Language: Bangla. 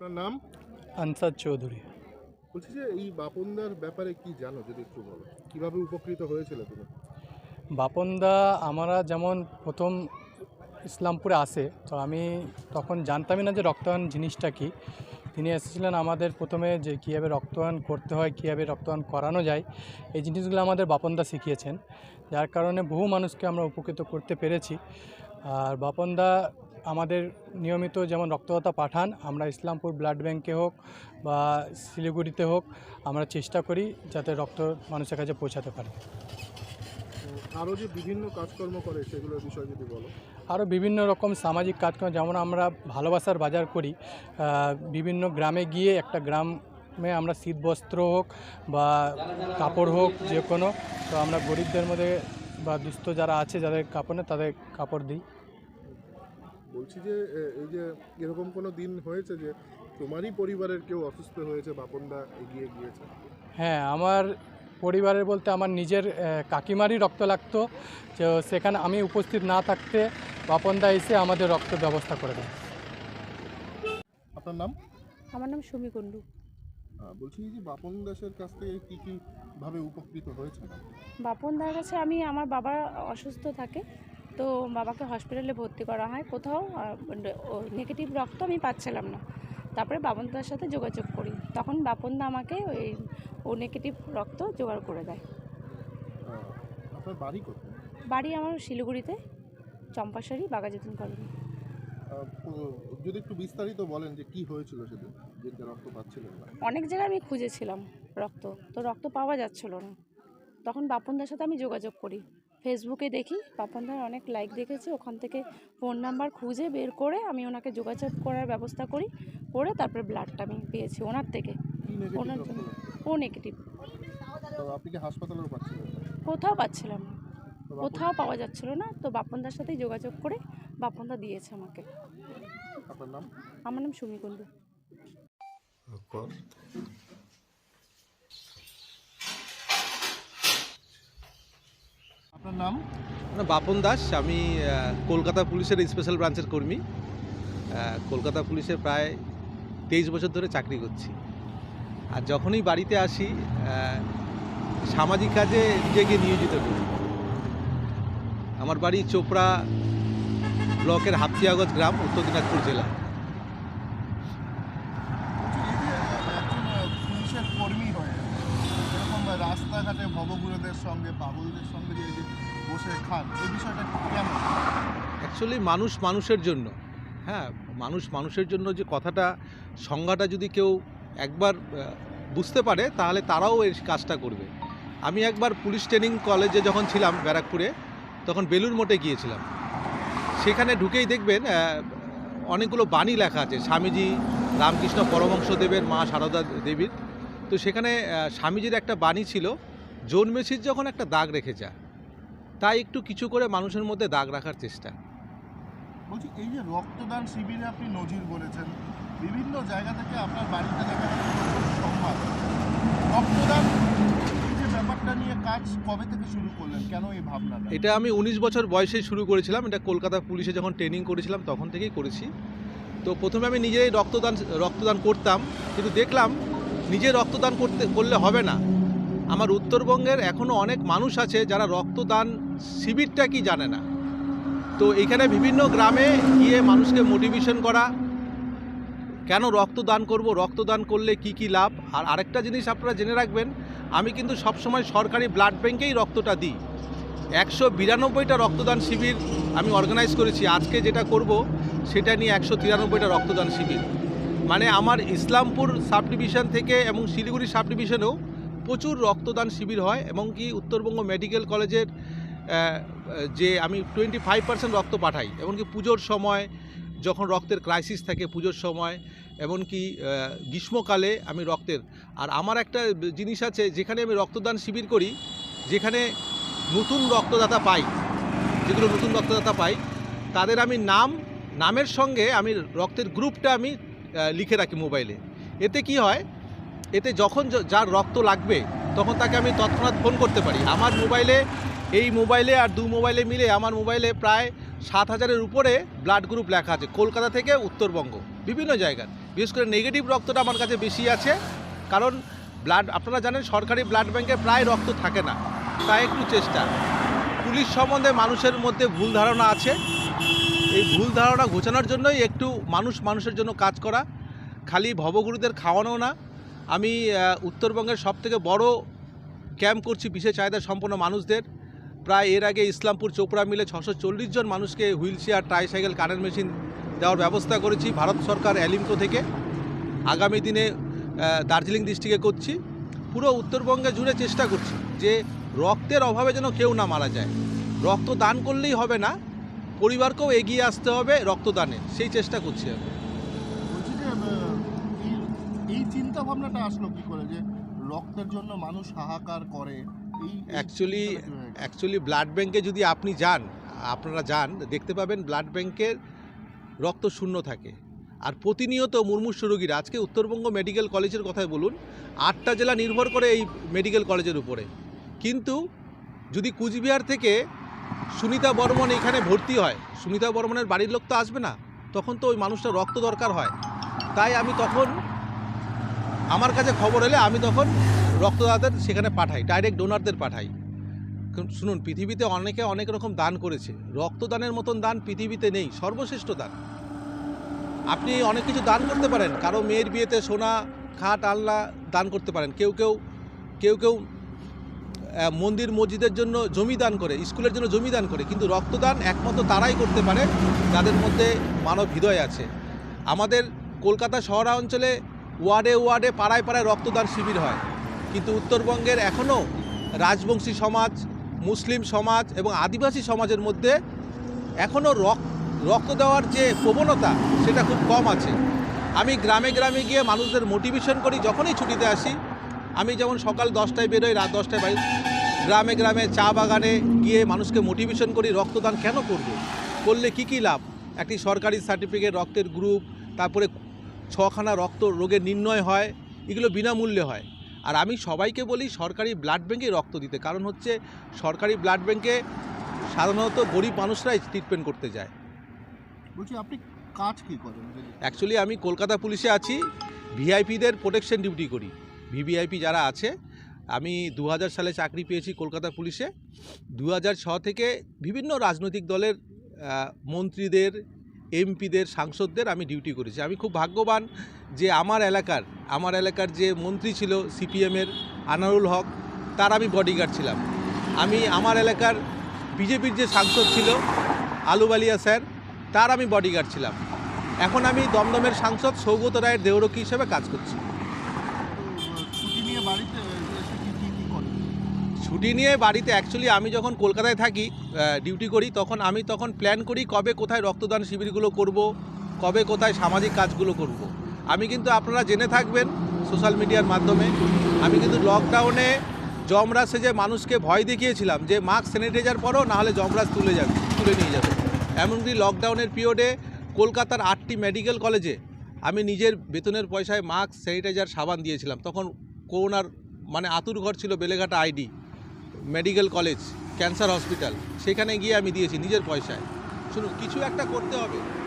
আপনার নাম? আনসার চৌধুরী। বলছি যে এই বাপনদার ব্যাপারে কি জানো যদি একটু বলো। কীভাবে উপকৃত হয়েছিল তুমি? বাপনদা আমরা যেমন প্রথম ইসলামপুরে আসে তো আমি তখন জানতামই না যে রক্তদান জিনিসটা কি। তিনি এসেছিলেন আমাদের প্রথমে যে কীভাবে রক্তদান করতে হয় কীভাবে রক্তদান করানো যায় এই জিনিসগুলো আমাদের বাপনদা শিখিয়েছেন। যার কারণে বহু মানুষকে আমরা উপকৃত করতে পেরেছি। আর বাপনদা আমাদের নিয়মিত যেমন রক্তদাতা পাঠান আমরা ইসলামপুর ব্লাড ব্যাংকে হোক বা শিলিগুড়িতে হোক আমরা চেষ্টা করি যাতে রক্ত মানুষের কাছে পৌঁছাতে পারে। আরও যে বিভিন্ন কাজকর্ম করে সেগুলোর বিষয়ে যদি বলো। আরও বিভিন্ন রকম সামাজিক কাজকর্ম যেমন আমরা ভালোবাসার বাজার করি বিভিন্ন গ্রামে গিয়ে একটা গ্রামে আমরা শীতবস্ত্র হোক বা কাপড় হোক যে কোনো তো আমরা গরিবদের মধ্যে বা দুস্থ যারা আছে যাদের কাপড় তাদের কাপড় দিই। বলছি যে এই যে এরকম কোনো দিন হয়েছে যে তোমারই পরিবারের কেউ অসুস্থ হয়েছে বাপনদা এগিয়ে গিয়েছে? হ্যাঁ আমার পরিবারের বলতে আমার নিজের কাকিমারই রক্ত লাগতো। তো সেখানে আমি উপস্থিত না থাকতে বাপনদা এসে আমাদের রক্ত ব্যবস্থা করে দেয়। আপনার নাম? আমার নাম সুমি কুণ্ডু। বলছি যে বাপন দাসের কাছ থেকে কি কি ভাবে উপকৃত হয়েছে? বাপন দার কাছে আমি আমার বাবা অসুস্থ থাকে তো বাবাকে হসপিটালে ভর্তি করা হয়। কোথাও নেগেটিভ রক্ত আমি পাচ্ছিলাম না। তারপরে বাপনদার সাথে যোগাযোগ করি। তখন বাপনদা আমাকে ওই ও নেগেটিভ রক্ত জোগাড় করে দেয়। বাড়ি বাড়ি আমার শিলিগুড়িতে চম্পাশাড়ি বাগাযতীন কলোনি। যদি একটু বিস্তারিত বলেন যে কি হয়েছিল সেদিন যেদিন রক্ত পাচ্ছিলেন না। অনেক জায়গায় আমি খুঁজেছিলাম রক্ত তো রক্ত পাওয়া যাচ্ছিল না। তখন বাপনদার সাথে আমি যোগাযোগ করি। ফেসবুকে দেখি বাপনদার অনেক লাইক দেখেছি ওখান থেকে ফোন নাম্বার খুঁজে বের করে আমি ওনাকে যোগাযোগ করার ব্যবস্থা করি করে তারপরে ব্লাডটা আমি পেয়েছি ওনার থেকে। ওনার জন্য। O negative? কোথাও পাচ্ছিলাম না। কোথাও পাওয়া যাচ্ছিল না তো বাপনদার সাথেই যোগাযোগ করে বাপনদা দিয়েছে আমাকে। আমার নাম সুমি কুণ্ডু আপনার নাম? বাপন দাস। আমি কলকাতা পুলিশের স্পেশাল ব্রাঞ্চের কর্মী। কলকাতা পুলিশে প্রায় তেইশ বছর ধরে চাকরি করছি। আর যখনই বাড়িতে আসি সামাজিক কাজে নিজেকে নিয়োজিত করি। আমার বাড়ি চোপড়া ব্লকের হাফতিয়াগজ গ্রাম, উত্তর দিনাজপুর জেলা পুলিশের কর্মী হয়ে রাস্তাঘাটে ভবগুরুদের সঙ্গে পাগলদের সঙ্গে যে বসে খান, এই বিষয়টা অ্যাকচুয়ালি মানুষ মানুষের জন্য। হ্যাঁ মানুষ মানুষের জন্য যে কথাটা, সংজ্ঞাটা যদি কেউ একবার বুঝতে পারে, তাহলে তারাও এই কাজটা করবে। আমি একবার পুলিশ ট্রেনিং কলেজে যখন ছিলাম, ব্যারাকপুরে, তখন বেলুর মঠে গিয়েছিলাম। সেখানে ঢুকেই দেখবেন অনেকগুলো বাণী লেখা আছে। স্বামীজি রামকৃষ্ণ পরমহংসদেবের মা সারদা দেবীর। তো সেখানে স্বামীজির একটা বাণী ছিল জন্মেছিস যখন একটা দাগ রেখে যা তাই একটু কিছু করে মানুষের মধ্যে দাগ রাখার চেষ্টা। বলছি এই যে রক্তদান শিবিরে আপনি নজির বলেছেন বিভিন্ন জায়গা থেকে আপনার বাড়িতে দেখা রক্তদান ব্যাপারটা নিয়ে কাজ কবে থেকে শুরু করলেন? কেন এই এটা আমি উনিশ বছর বয়সেই শুরু করেছিলাম। এটা কলকাতা পুলিশে যখন ট্রেনিং করেছিলাম তখন থেকেই করেছি। তো প্রথমে আমি নিজেই রক্তদান রক্তদান করতাম কিন্তু দেখলাম নিজে রক্তদান করতে, করলে হবে না। আমার উত্তরবঙ্গের এখনও অনেক মানুষ আছে যারা রক্তদান শিবিরটা কি জানে না। তো এখানে বিভিন্ন গ্রামে গিয়ে মানুষকে মোটিভেশন করা, কেন রক্তদান করব, রক্তদান করলে কি কি লাভ? আর আরেকটা জিনিস আপনারা জেনে রাখবেন, আমি কিন্তু সবসময় সরকারি ব্লাড ব্যাংকেই রক্তটা দিই। একশো বিরানব্বইটা রক্তদান শিবির আমি অর্গানাইজ করেছি। আজকে যেটা করব, সেটা নিয়ে একশো তিরানব্বইটা রক্তদান শিবির। মানে আমার ইসলামপুর সাব ডিভিশন থেকে এবং শিলিগুড়ি সাব ডিভিশনেও প্রচুর রক্তদান শিবির হয় এবং কি উত্তরবঙ্গ মেডিকেল কলেজের যে আমি টোয়েন্টি ফাইভ পার্সেন্ট রক্ত পাঠাই এমনকি পুজোর সময় যখন রক্তের ক্রাইসিস থাকে পুজোর সময় এমনকি গ্রীষ্মকালে আমি রক্তের। আর আমার একটা জিনিস আছে, যেখানে আমি রক্তদান শিবির করি, যেখানে নতুন রক্তদাতা পাই, যেগুলো নতুন রক্তদাতা পাই, তাদের আমি নাম, নামের সঙ্গে আমি রক্তের গ্রুপটা আমি লিখে রাখি মোবাইলে। এতে কি হয়, এতে যখন যার রক্ত লাগবে, তখন তাকে আমি তৎক্ষণাৎ ফোন করতে পারি। আমার মোবাইলে, এই মোবাইলে আর দু মোবাইলে মিলে আমার মোবাইলে প্রায় সাত হাজারের উপরে ব্লাড গ্রুপ লেখা আছে, কলকাতা থেকে উত্তরবঙ্গ, বিভিন্ন জায়গার। বিশেষ করে নেগেটিভ রক্তটা আমার কাছে বেশি আছে, কারণ ব্লাড, আপনারা জানেন সরকারি ব্লাড ব্যাংকে প্রায় রক্ত থাকে না। তাই একটু চেষ্টা। পুলিশ সম্বন্ধে মানুষের মধ্যে ভুল ধারণা আছে। এই ভুল ধারণা ঘোচানোর জন্যই একটু মানুষ মানুষের জন্য কাজ করা, খালি ভবগুরুদের খাওয়ানো না। আমি উত্তরবঙ্গের সবথেকে বড় ক্যাম্প করছি বিশেষ চাহিদা সম্পন্ন মানুষদের। প্রায় এর আগে ইসলামপুর চোপড়া মিলে ছশো জন মানুষকে wheelchair tricycle current machine দেওয়ার ব্যবস্থা করেছি ভারত সরকার অ্যালিমকো থেকে। আগামী দিনে দার্জিলিং ডিস্ট্রিক্টে করছি। পুরো উত্তরবঙ্গে জুড়ে চেষ্টা করছি যে রক্তের অভাবে যেন কেউ না মারা যায়। রক্ত দান করলেই হবে না। পরিবারকেও এগিয়ে আসতে হবে রক্তদানে সেই চেষ্টা করছি আমি। বলছি যে এই চিন্তা ভাবনাটা আসলো কি করে যে রক্তের জন্য মানুষ হাহাকার করে? এই অ্যাকচুয়ালি? অ্যাকচুয়ালি ব্লাড ব্যাংকে যদি আপনি যান আপনারা যান দেখতে পাবেন ব্লাড ব্যাংকের রক্ত শূন্য থাকে। আর প্রতিনিয়ত মুমূর্ষু রোগীরা আজকে উত্তরবঙ্গ মেডিকেল কলেজের কথাই বলুন আটটা জেলা নির্ভর করে এই মেডিকেল কলেজের উপরে। কিন্তু যদি কুচবিহার থেকে সুনিতা বর্মন এখানে ভর্তি হয়। সুনিতা বর্মনের বাড়ির লোক তো আসবে না। তখন তো ওই মানুষটা রক্ত দরকার হয়। তাই আমি তখন আমার কাছে খবর এলে আমি তখন রক্তদাতাদের সেখানে পাঠাই ডাইরেক্ট ডোনারদের পাঠাই। শুনুন, পৃথিবীতে অনেকে অনেক রকম দান করেছে। রক্তদানের মতন দান পৃথিবীতে নেই, সর্বশ্রেষ্ঠ দান। আপনি অনেক কিছু দান করতে পারেন। কারও মেয়ের বিয়েতে সোনা, খাট, আলনা দান করতে পারেন। কেউ কেউ কেউ কেউ মন্দির মসজিদের জন্য জমি দান করে, স্কুলের জন্য জমি দান করে, কিন্তু রক্তদান একমাত্র তারাই করতে পারে যাদের মধ্যে মানব হৃদয় আছে। আমাদের কলকাতা শহরাঞ্চলে ওয়ার্ডে ওয়ার্ডে, পাড়ায় পাড়ায় রক্তদান শিবির হয়। কিন্তু উত্তরবঙ্গের এখনও রাজবংশী সমাজ, মুসলিম সমাজ এবং আদিবাসী সমাজের মধ্যে এখনও রক্ত দেওয়ার যে প্রবণতা, সেটা খুব কম আছে। আমি গ্রামে গ্রামে গিয়ে মানুষদের মোটিভেশন করি, যখনই ছুটিতে আসি আমি যেমন সকাল দশটায় বেরোই রাত দশটায় বাড়ি গ্রামে গ্রামে চা বাগানে গিয়ে মানুষকে মোটিভেশন করি রক্তদান কেন করবে? করলে কি কি লাভ? একটি সরকারি সার্টিফিকেট রক্তের গ্রুপ তারপরে ছখানা রক্ত রোগের নির্ণয় হয় এগুলো বিনামূল্যে হয়। আর আমি সবাইকে বলি সরকারি ব্লাড ব্যাঙ্কে রক্ত দিতে। কারণ হচ্ছে সরকারি ব্লাড ব্যাঙ্কে সাধারণত গরিব মানুষরাই ট্রিটমেন্ট করতে যায়। বলছি আপনি কাজ কী করেন? অ্যাকচুয়ালি আমি কলকাতা পুলিশে আছি ভিআইপিদের প্রোটেকশন ডিউটি করি। ভিভিআইপি যারা আছে, আমি দু হাজার সালে চাকরি পেয়েছি কলকাতা পুলিশে। দু থেকে বিভিন্ন রাজনৈতিক দলের মন্ত্রীদের, এমপিদের, সাংসদদের আমি ডিউটি করেছি। আমি খুব ভাগ্যবান যে আমার এলাকার আমার এলাকার যে মন্ত্রী ছিল সিপিএমের আনারুল হক, তার আমি বডিগার্ড ছিলাম। আমি আমার এলাকার বিজেপির যে সাংসদ ছিল আলুবালিয়া স্যার, তার আমি বডিগার্ড ছিলাম। এখন আমি দমদমের সাংসদ সৌগত রায়ের দেহরক্ষী হিসেবে কাজ করছি তো, আহ, ছুটি নিয়ে বাড়িতে এসে কি কি কি করেন ছুটি নিয়ে বাড়িতে অ্যাকচুয়ালি আমি যখন কলকাতায় থাকি ডিউটি করি, তখন আমি তখন প্ল্যান করি কবে কোথায় রক্তদান শিবিরগুলো করব, কবে কোথায় সামাজিক কাজগুলো করব। আমি কিন্তু আপনারা জেনে থাকবেন সোশ্যাল মিডিয়ার মাধ্যমে, আমি কিন্তু লকডাউনে জমরাজ সেজে মানুষকে ভয় দেখিয়েছিলাম যে মাস্ক স্যানিটাইজার পরো, নাহলে জমরাজ তুলে যাবে, তুলে নিয়ে যাবে। এমনকি লকডাউনের পিরিয়ডে কলকাতার আটটি মেডিকেল কলেজে আমি নিজের বেতনের পয়সায় মাস্ক স্যানিটাইজার সাবান দিয়েছিলাম। তখন করোনার মানে আতুর ঘর ছিল Beleghata ID medical college, cancer hospital, সেখানে গিয়ে আমি দিয়েছি নিজের পয়সায়। শুনুন, কিছু একটা করতে হবে।